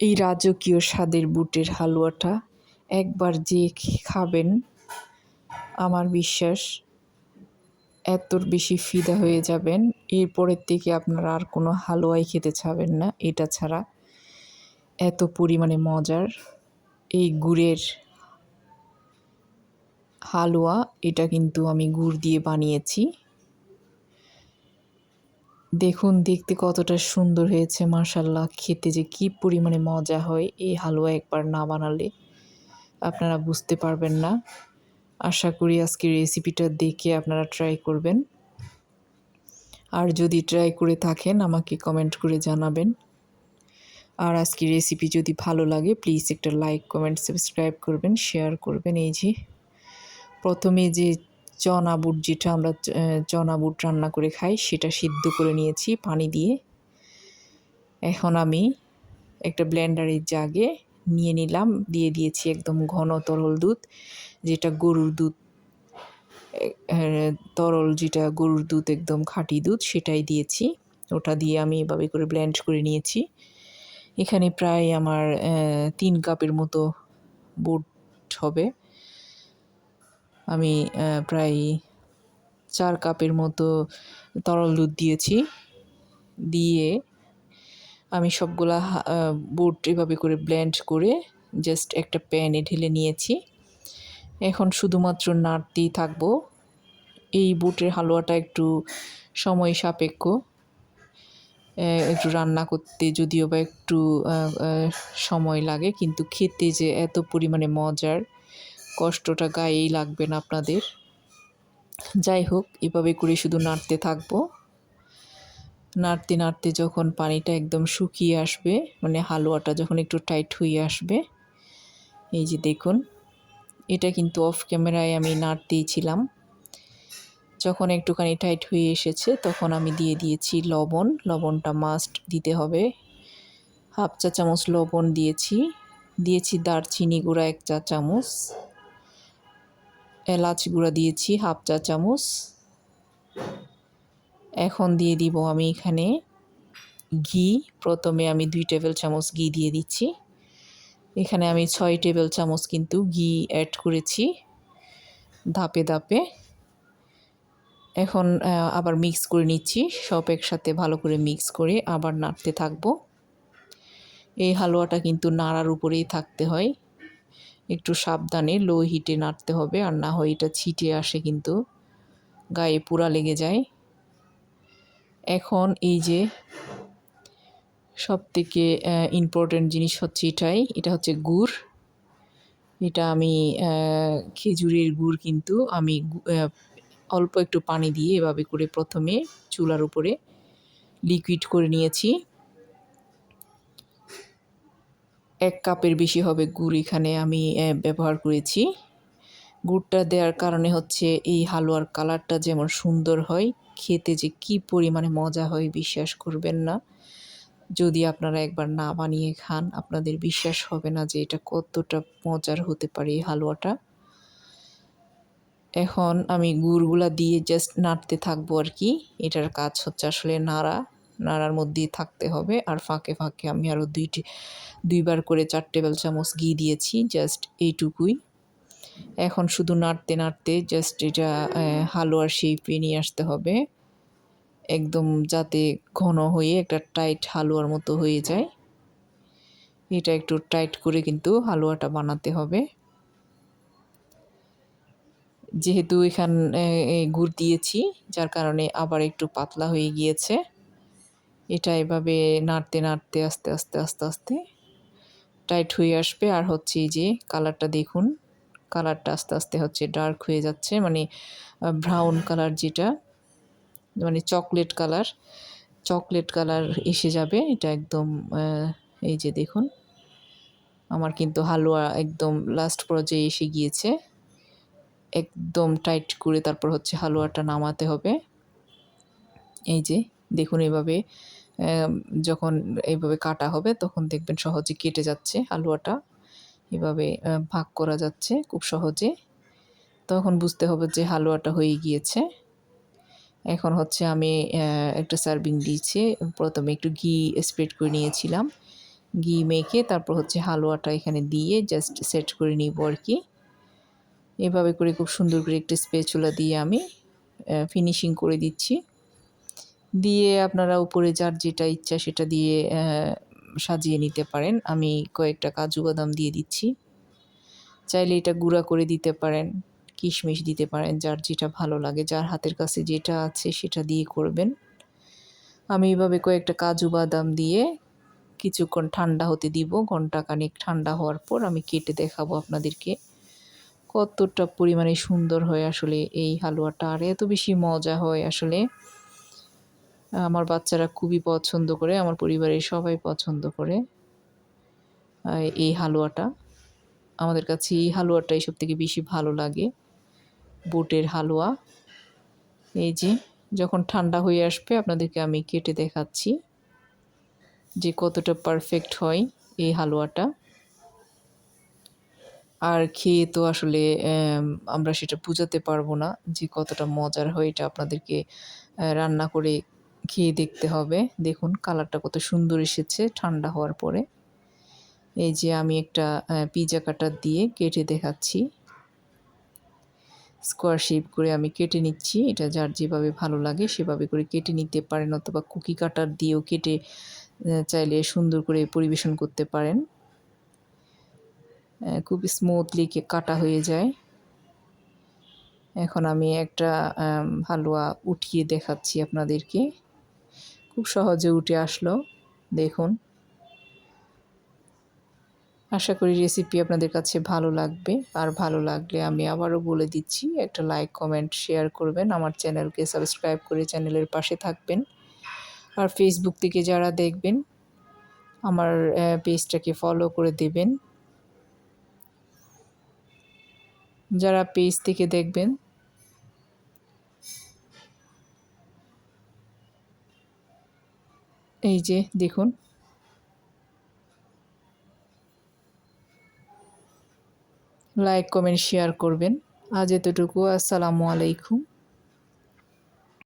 এই রাজকীয় স্বাদের বুটের হালুয়াটা একবার যে খাবেন, আমার বিশ্বাস এত বেশি ফিদা হয়ে যাবেন, এরপরের থেকে আপনারা আর কোনো হালুয়াই খেতে চাবেন না। এটা ছাড়া এত পরিমাণে মজার এই গুড়ের হালুয়া, এটা কিন্তু আমি গুড় দিয়ে বানিয়েছি। দেখুন, দেখতে কতটা সুন্দর হয়েছে মার্শাল্লাহ খেতে যে কী পরিমাণে মজা হয়, এই হালুয়া একবার না বানালে আপনারা বুঝতে পারবেন না। আশা করি আজকের রেসিপিটা দেখে আপনারা ট্রাই করবেন। আর যদি ট্রাই করে থাকেন, আমাকে কমেন্ট করে জানাবেন। আর আজকের রেসিপি যদি ভালো লাগে প্লিজ একটা লাইক কমেন্ট সাবস্ক্রাইব করবেন শেয়ার করবেন। এই যে, প্রথমে যে চনা বুট যেটা আমরা চনা বুট রান্না করে খাই, সেটা সিদ্ধ করে নিয়েছি পানি দিয়ে। এখন আমি একটা ব্লেন্ডারের জাগে নিয়ে নিলাম, দিয়ে দিয়েছি একদম ঘন তরল দুধ, যেটা গরুর দুধ তরল যেটা গরুর দুধ একদম খাঁটি দুধ, সেটাই দিয়েছি। ওটা দিয়ে আমি এভাবে করে ব্লেন্ড করে নিয়েছি। এখানে প্রায় আমার তিন কাপের মতো বুট হবে। আমি প্রায় চার কাপের মতো তরল দুধ দিয়েছি। দিয়ে আমি সবগুলা বুট এভাবে করে ব্লেন্ড করে জাস্ট একটা প্যানে ঢেলে নিয়েছি। এখন শুধুমাত্র নাড়তেই থাকব। এই বুটের হালুয়াটা একটু সময় সাপেক্ষ। একটু রান্না করতে যদিও বা একটু সময় লাগে, কিন্তু খেতে যে এত পরিমাণে মজার। কষ্টটা গায়েই লাগবে না আপনাদের। যাই হোক, এভাবে করে শুধু নাড়তে থাকব। নাড়তে নাড়তে যখন পানিটা একদম শুকিয়ে আসবে মানে হালুয়াটা যখন একটু টাইট হয়ে আসবে, এই যে দেখুন, এটা কিন্তু অফ ক্যামেরায় আমি নাড়তেই ছিলাম। যখন একটুখানি টাইট হয়ে এসেছে, তখন আমি দিয়ে দিয়েছি লবণ। লবণটা মাস্ট দিতে হবে। হাফ চা চামচ লবণ দিয়েছি। দিয়েছি দারচিনি গুঁড়া এক চা চামচ। এলাচ গুঁড়া দিয়েছি, হাফ চা চামচ। এখন দিয়ে দিব আমি এখানে ঘি। প্রথমে আমি দুই টেবিল চামচ ঘি দিয়ে দিচ্ছি। এখানে আমি ছয় টেবিল চামচ কিন্তু ঘি অ্যাড করেছি, ধাপে ধাপে। এখন আবার মিক্স করে নিচ্ছি, সব একসাথে ভালো করে মিক্স করে আবার নাড়তে থাকব। এই হালুয়াটা কিন্তু নাড়ার উপরেই থাকতে হয়। একটু সাবধানে, লো হিটে নাড়তে হবে আর না হয় এটা ছিটে আসে কিন্তু। গায়ে পুরা লেগে যায়। এখন এই যে সব থেকে ইম্পর্টেন্ট জিনিস হচ্ছে এটাই, এটা হচ্ছে গুড়। এটা আমি খেজুরের গুড় কিন্তু আমি অল্প একটু পানি দিয়ে এভাবে করে প্রথমে চুলার উপরে লিকুইড করে নিয়েছি। এক কাপের বেশি হবে গুড় এখানে আমি ব্যবহার করেছি। গুড়টা দেওয়ার কারণে হচ্ছে এই হালুয়ার কালারটা যেমন সুন্দর হয়, খেতে যে কি পরিমাণে মজা হয় বিশ্বাস করবেন না। যদি আপনারা একবার না বানিয়ে খান, আপনাদের বিশ্বাস হবে না যে এটা কতটা মজার হতে পারে এই হালুয়াটা। এখন আমি গুড়গুলা দিয়ে জাস্ট নাড়তে থাকব আর কি, এটার কাজ হচ্ছে আসলে নাড়া। নাড়ার মধ্যেই থাকতে হবে। আর ফাঁকে ফাঁকে আমি আরও দুইটি, দুইবার করে চার টেবিল চামচ ঘি দিয়েছি জাস্ট এইটুকুই। এখন শুধু নাড়তে নাড়তে জাস্ট এটা হালুয়ার শেপে নিয়ে আসতে হবে। একদম যাতে ঘন হয়ে একটা টাইট হালুয়ার মতো হয়ে যায়। এটা একটু টাইট করে কিন্তু হালুয়াটা বানাতে হবে। যেহেতু এখান গুড় দিয়েছি, যার কারণে আবার একটু পাতলা হয়ে গিয়েছে। এটা এভাবে নাড়তে নাড়তে, আস্তে আস্তে আস্তে আস্তে টাইট হয়ে আসবে। আর হচ্ছে এই যে কালারটা দেখুন কালারটা আস্তে আস্তে হচ্ছে ডার্ক হয়ে যাচ্ছে মানে ব্রাউন কালার যেটা মানে চকলেট কালার চকলেট কালার এসে যাবে। এটা একদম এই যে দেখুন, আমার কিন্তু হালুয়া একদম লাস্ট পর্যায়ে এসে গিয়েছে। একদম টাইট করে তারপর হচ্ছে হালুয়াটা নামাতে হবে। এই যে দেখুন এভাবে যখন এইভাবে কাটা হবে তখন দেখবেন সহজে কেটে যাচ্ছে হালুয়াটা এভাবে ভাগ করা যাচ্ছে খুব সহজে। তখন বুঝতে হবে যে হালুয়াটা হয়ে গিয়েছে। এখন হচ্ছে আমি একটা সার্ভিং দিয়েছি। প্রথমে একটু ঘি স্প্রেড করে নিয়েছিলাম। ঘি মেখে তারপর হচ্ছে হালুয়াটা এখানে দিয়ে জাস্ট সেট করে নিব আর কি। এভাবে করে খুব সুন্দর করে একটি স্পেচুলা দিয়ে আমি ফিনিশিং করে দিচ্ছি। দিয়ে আপনারা উপরে যার যেটা ইচ্ছা সেটা দিয়ে সাজিয়ে নিতে পারেন। আমি কয়েকটা কাজু বাদাম দিয়ে দিচ্ছি। চাইলে এটা গুঁড়া করে দিতে পারেন, কিশমিশ দিতে পারেন, যার যেটা ভালো লাগে, যার হাতের কাছে যেটা আছে সেটা দিয়ে করবেন। আমি এইভাবে কয়েকটা কাজু বাদাম দিয়ে কিছুক্ষণ ঠান্ডা হতে দিব। ঘণ্টা খানিক ঠান্ডা হওয়ার পর আমি কেটে দেখাবো আপনাদেরকে কতটা পরিমাণে সুন্দর হয় আসলে এই হালুয়াটা। আর এত বেশি মজা হয় আসলে। আমার বাচ্চারা খুবই পছন্দ করে, আমার পরিবারের সবাই পছন্দ করে। এই হালুয়াটা। আমাদের কাছে এই হালুয়াটাই সব থেকে বেশি ভালো লাগে। বুটের হালুয়া। এই যে, যখন ঠান্ডা হয়ে আসবে, আপনাদেরকে আমি কেটে দেখাচ্ছি যে কতটা পারফেক্ট হয় এই হালুয়াটা। আর খেয়ে তো আসলে আমরা সেটা বুঝাতে পারব না যে কতটা মজার হয় এটা আপনাদেরকে রান্না করে খেয়ে দেখতে হবে। দেখুন, কালারটা কত সুন্দর এসেছে ঠান্ডা হওয়ার পরে। এই যে আমি একটা পিজা কাটার দিয়ে কেটে দেখাচ্ছি। স্কোয়ার শেপ করে আমি কেটে নিচ্ছি। এটা যার যেভাবে ভালো লাগে সেভাবে করে কেটে নিতে পারেন অথবা কুকি কাটার দিয়েও কেটে চাইলে সুন্দর করে পরিবেশন করতে পারেন। খুব স্মুথলি কাটা হয়ে যায়। এখন আমি একটা হালুয়া উঠিয়ে দেখাচ্ছি আপনাদেরকে। খুব সহজে উঠে আসলো। দেখুন। আশা করি রেসিপি আপনাদের কাছে ভালো লাগবে। আর ভালো লাগলে আমি আবারও বলে দিচ্ছি, একটা লাইক কমেন্ট শেয়ার করবেন। আমার চ্যানেলকে সাবস্ক্রাইব করে চ্যানেলের পাশে থাকবেন। আর ফেসবুক থেকে যারা দেখবেন, আমার পেজটাকে ফলো করে দেবেন। যারা পেজ থেকে দেখবেন এই যে দেখুন। লাইক কমেন্ট শেয়ার করবেন। আজ এতটুকু। আসসালামু আলাইকুম।